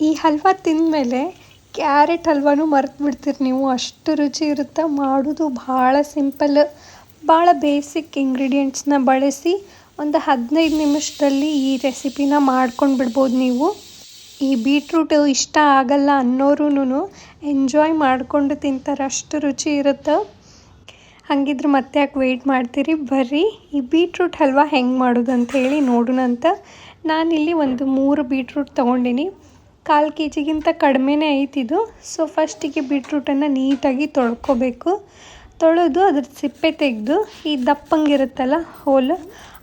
ಈ ಹಲ್ವ ತಿಂದಮೇಲೆ ಕ್ಯಾರೆಟ್ ಹಲ್ವನೂ ಮರ್ತು ಬಿಡ್ತೀರಿ ನೀವು. ಅಷ್ಟು ರುಚಿ ಇರುತ್ತೆ. ಮಾಡೋದು ಭಾಳ ಸಿಂಪಲ್. ಭಾಳ ಬೇಸಿಕ್ ಇಂಗ್ರೀಡಿಯೆಂಟ್ಸ್ನ ಬಳಸಿ ಒಂದು ಹದಿನೈದು ನಿಮಿಷದಲ್ಲಿ ಈ ರೆಸಿಪಿನ ಮಾಡ್ಕೊಂಡು ಬಿಡ್ಬೋದು ನೀವು. ಈ ಬೀಟ್ರೂಟು ಇಷ್ಟ ಆಗಲ್ಲ ಅನ್ನೋರು ಎಂಜಾಯ್ ಮಾಡಿಕೊಂಡು ತಿಂತಾರೆ. ಅಷ್ಟು ರುಚಿ ಇರುತ್ತೆ. ಹಾಗಿದ್ರೆ ಮತ್ತೆ ಯಾಕೆ ವೆಯ್ಟ್ ಮಾಡ್ತೀರಿ? ಬರ್ರಿ, ಈ ಬೀಟ್ರೂಟ್ ಹಲ್ವ ಹೆಂಗೆ ಮಾಡೋದು ಅಂತ ಹೇಳಿ ನೋಡೋಣ ಅಂತ ನಾನಿಲ್ಲಿ ಒಂದು ಮೂರು ಬೀಟ್ರೂಟ್ ತೊಗೊಂಡಿನಿ. ಕಾಲು ಕೆ ಜಿಗಿಂತ ಕಡಿಮೆನೇ ಐತಿದು ಸೊ ಫಸ್ಟಿಗೆ ಬೀಟ್ರೂಟನ್ನು ನೀಟಾಗಿ ತೊಳ್ಕೊಬೇಕು. ತೊಳೆದು ಅದ್ರ ಸಿಪ್ಪೆ ತೆಗೆದು ಈ ದಪ್ಪಂಗಿರುತ್ತಲ್ಲ ಹೋಲ್,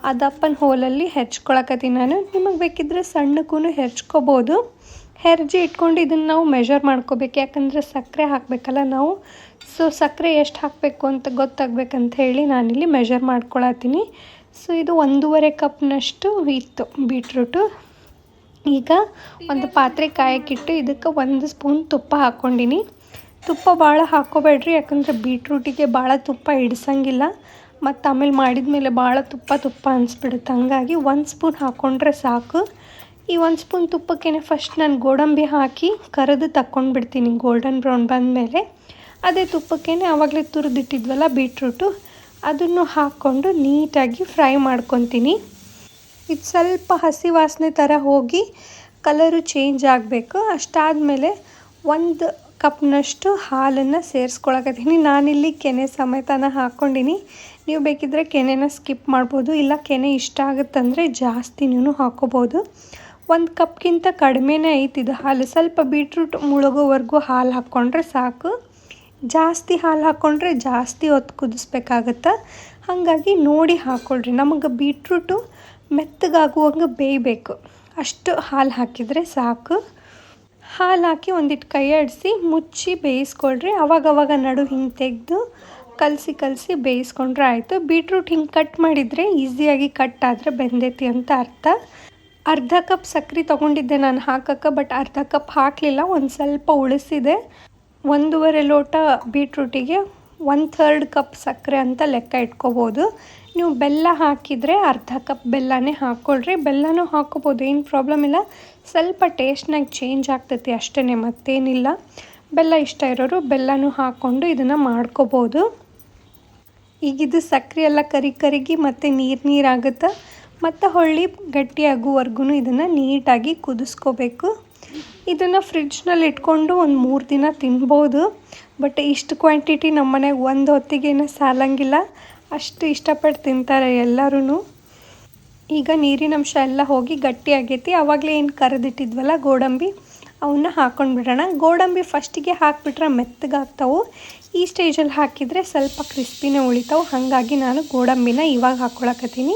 ಆ ದಪ್ಪನ ಹೋಲಲ್ಲಿ ಹೆಚ್ಕೊಳಕತ್ತೀನಿ ನಾನು. ನಿಮಗೆ ಬೇಕಿದ್ರೆ ಸಣ್ಣಕ್ಕೂ ಹೆಚ್ಕೋಬೋದು. ಹೆರ್ಜಿ ಇಟ್ಕೊಂಡು ಇದನ್ನು ನಾವು ಮೆಷರ್ ಮಾಡ್ಕೋಬೇಕು. ಯಾಕಂದರೆ ಸಕ್ಕರೆ ಹಾಕಬೇಕಲ್ಲ ನಾವು. ಸೊ ಸಕ್ಕರೆ ಎಷ್ಟು ಹಾಕಬೇಕು ಅಂತ ಗೊತ್ತಾಗ್ಬೇಕಂತ ಹೇಳಿ ನಾನಿಲ್ಲಿ ಮೆಷರ್ ಮಾಡ್ಕೊಳತ್ತೀನಿ. ಸೊ ಇದು ಒಂದೂವರೆ ಕಪ್ನಷ್ಟು ಇತ್ತು ಬೀಟ್ರೂಟು ಈಗ ಒಂದು ಪಾತ್ರೆ ಕಾಯಕ್ಕಿಟ್ಟು ಇದಕ್ಕೆ ಒಂದು ಸ್ಪೂನ್ ತುಪ್ಪ ಹಾಕ್ಕೊಂಡಿನಿ. ತುಪ್ಪ ಭಾಳ ಹಾಕ್ಕೋಬೇಡ್ರಿ, ಯಾಕಂದರೆ ಬೀಟ್ರೂಟಿಗೆ ಭಾಳ ತುಪ್ಪ ಹಿಡ್ಸಂಗಿಲ್ಲ. ಮತ್ತು ಆಮೇಲೆ ಮಾಡಿದ ಮೇಲೆ ಭಾಳ ತುಪ್ಪ ತುಪ್ಪ ಅನಿಸ್ಬಿಡುತ್ತೆ. ಹಂಗಾಗಿ ಒಂದು ಸ್ಪೂನ್ ಹಾಕ್ಕೊಂಡ್ರೆ ಸಾಕು. ಈ ಒಂದು ಸ್ಪೂನ್ ತುಪ್ಪಕ್ಕೇ ಫಸ್ಟ್ ನಾನು ಗೋಡಂಬಿ ಹಾಕಿ ಕರೆದು ತಕ್ಕೊಂಡ್ಬಿಡ್ತೀನಿ ಗೋಲ್ಡನ್ ಬ್ರೌನ್ ಬಂದಮೇಲೆ. ಅದೇ ತುಪ್ಪಕ್ಕೇ ಆವಾಗಲೇ ತುರಿದಿಟ್ಟಿದ್ವಲ್ಲ ಬೀಟ್ರೂಟು, ಅದನ್ನು ಹಾಕ್ಕೊಂಡು ನೀಟಾಗಿ ಫ್ರೈ ಮಾಡ್ಕೊತೀನಿ. ಇದು ಸ್ವಲ್ಪ ಹಸಿ ವಾಸನೆ ಥರ ಹೋಗಿ ಕಲರು ಚೇಂಜ್ ಆಗಬೇಕು. ಅಷ್ಟಾದಮೇಲೆ ಒಂದು ಕಪ್ನಷ್ಟು ಹಾಲನ್ನು ಸೇರಿಸ್ಕೊಳಕತ್ತೀನಿ. ನಾನಿಲ್ಲಿ ಕೆನೆ ಸಮೇತನ ಹಾಕ್ಕೊಂಡಿನಿ ನೀವು ಬೇಕಿದ್ದರೆ ಕೆನೆನ ಸ್ಕಿಪ್ ಮಾಡ್ಬೋದು. ಇಲ್ಲ ಕೆನೆ ಇಷ್ಟ ಆಗುತ್ತಂದರೆ ಜಾಸ್ತಿನೂ ಹಾಕೋಬೋದು. ಒಂದು ಕಪ್ಗಿಂತ ಕಡಿಮೆನೇ ಐತಿದು ಹಾಲು. ಸ್ವಲ್ಪ ಬೀಟ್ರೂಟ್ ಮುಳುಗೋವರೆಗೂ ಹಾಲು ಹಾಕ್ಕೊಂಡ್ರೆ ಸಾಕು. ಜಾಸ್ತಿ ಹಾಲು ಹಾಕ್ಕೊಂಡ್ರೆ ಜಾಸ್ತಿ ಹೊತ್ತು ಕುದಿಸ್ಬೇಕಾಗತ್ತೆ? ಹಾಗಾಗಿ ನೋಡಿ ಹಾಕ್ಕೊಳ್ರಿ ನಮಗೆ ಬೀಟ್ರೂಟು ಮೆತ್ತಗಾಗುವಂಗೆ ಬೇಯಬೇಕು. ಅಷ್ಟು ಹಾಲು ಹಾಕಿದರೆ ಸಾಕು. ಹಾಲು ಹಾಕಿ ಒಂದಿಟ್ಟು ಕೈ ಆಡಿಸಿ ಮುಚ್ಚಿ ಬೇಯಿಸ್ಕೊಳ್ರಿ. ಅವಾಗವಾಗ ನಡು ಹಿಂಗೆ ತೆಗೆದು ಕಲಸಿ ಕಲಸಿ ಬೇಯಿಸ್ಕೊಂಡ್ರೆ ಆಯಿತು. ಬೀಟ್ರೂಟ್ ಹಿಂಗೆ ಕಟ್ ಮಾಡಿದರೆ ಈಸಿಯಾಗಿ ಕಟ್ ಆದರೆ ಬೆಂದೈತಿ ಅಂತ ಅರ್ಥ. ಅರ್ಧ ಕಪ್ ಸಕ್ಕರೆ ತೊಗೊಂಡಿದ್ದೆ ನಾನು ಹಾಕಕ್ಕೆ, ಬಟ್ ಅರ್ಧ ಕಪ್ ಹಾಕಲಿಲ್ಲ. ಒಂದು ಸ್ವಲ್ಪ ಉಳಿಸಿದೆ. ಒಂದೂವರೆ ಲೋಟ ಬೀಟ್ರೂಟಿಗೆ ಒನ್ ಥರ್ಡ್ ಕಪ್ ಸಕ್ಕರೆ ಅಂತ ಲೆಕ್ಕ ಇಟ್ಕೋಬೋದು. ನೀವು ಬೆಲ್ಲ ಹಾಕಿದರೆ ಅರ್ಧ ಕಪ್ ಬೆಲ್ಲನೇ ಹಾಕ್ಕೊಳ್ರಿ. ಬೆಲ್ಲನೂ ಹಾಕೋಬೋದು ಏನು ಪ್ರಾಬ್ಲಮ್ ಇಲ್ಲ. ಸ್ವಲ್ಪ ಟೇಸ್ಟ್ನಾಗ ಚೇಂಜ್ ಆಗ್ತೈತಿ ಅಷ್ಟೇ ಮತ್ತೇನಿಲ್ಲ. ಬೆಲ್ಲ ಇಷ್ಟ ಇರೋರು ಬೆಲ್ಲನೂ ಹಾಕ್ಕೊಂಡು ಇದನ್ನು ಮಾಡ್ಕೋಬೋದು. ಈಗಿದು ಸಕ್ಕರೆ ಎಲ್ಲ ಕರಿ ಕರಿಗಿ ಮತ್ತು ನೀರು ನೀರಾಗುತ್ತೆ ಮತ್ತು ಹೊಳ್ಳಿ ಗಟ್ಟಿಯಾಗುವವರೆಗೂ ಇದನ್ನು ನೀಟಾಗಿ ಕುದಿಸ್ಕೋಬೇಕು. ಇದನ್ನು ಫ್ರಿಡ್ಜ್ನಲ್ಲಿ ಇಟ್ಕೊಂಡು ಒಂದು ಮೂರು ದಿನ ತಿನ್ಬೋದು. ಬಟ್ ಇಷ್ಟು ಕ್ವಾಂಟಿಟಿ ನಮ್ಮ ಮನೆಗೆ ಒಂದು ಹೊತ್ತಿಗೆನೇ ಸಾಲಂಗಿಲ್ಲ. ಅಷ್ಟು ಇಷ್ಟಪಟ್ಟು ತಿಂತಾರೆ ಎಲ್ಲರೂ ಈಗ ನೀರಿನಂಶ ಎಲ್ಲ ಹೋಗಿ ಗಟ್ಟಿಯಾಗೈತಿ ಆವಾಗಲೇ ಏನು ಕರೆದಿಟ್ಟಿದ್ವಲ್ಲ ಗೋಡಂಬಿ ಅವನ್ನ ಹಾಕೊಂಡು ಬಿಡೋಣ. ಗೋಡಂಬಿ ಫಸ್ಟಿಗೆ ಹಾಕಿಬಿಟ್ರೆ ಮೆತ್ತಗಾಗ್ತಾವೆ ಈ ಸ್ಟೇಜಲ್ಲಿ ಹಾಕಿದರೆ ಸ್ವಲ್ಪ ಕ್ರಿಸ್ಪಿನೇ ಉಳಿತಾವೆ. ಹಾಗಾಗಿ ನಾನು ಗೋಡಂಬಿನ ಇವಾಗ ಹಾಕ್ಕೊಳಕತ್ತೀನಿ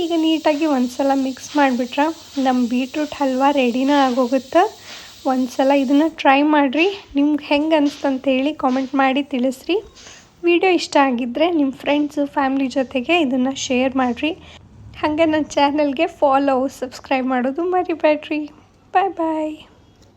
ಈಗ ನೀಟಾಗಿ ಒಂದ್ಸಲ ಮಿಕ್ಸ್ ಮಾಡಿಬಿಟ್ರೆ ನಮ್ಮ ಬೀಟ್ರೂಟ್ ಹಲ್ವಾ ರೆಡಿನೇ ಆಗೋಗುತ್ತೆ. ಒಂದು ಸಲ ಇದನ್ನು ಟ್ರೈ ಮಾಡಿರಿ. ನಿಮ್ಗೆ ಹೆಂಗೆ ಅನಿಸ್ತಂತೇಳಿ ಕಾಮೆಂಟ್ ಮಾಡಿ ತಿಳಿಸ್ರಿ. ವಿಡಿಯೋ ಇಷ್ಟ ಆಗಿದ್ದರೆ ನಿಮ್ಮ ಫ್ರೆಂಡ್ಸು ಫ್ಯಾಮ್ಲಿ ಜೊತೆಗೆ ಇದನ್ನು ಶೇರ್ ಮಾಡಿರಿ. ಹಾಗೆ ನನ್ನ ಚಾನಲ್ಗೆ ಫಾಲೋ ಸಬ್ಸ್ಕ್ರೈಬ್ ಮಾಡೋದು ಮರಿಬೇಡ್ರಿ ಬಾಯ್ ಬಾಯ್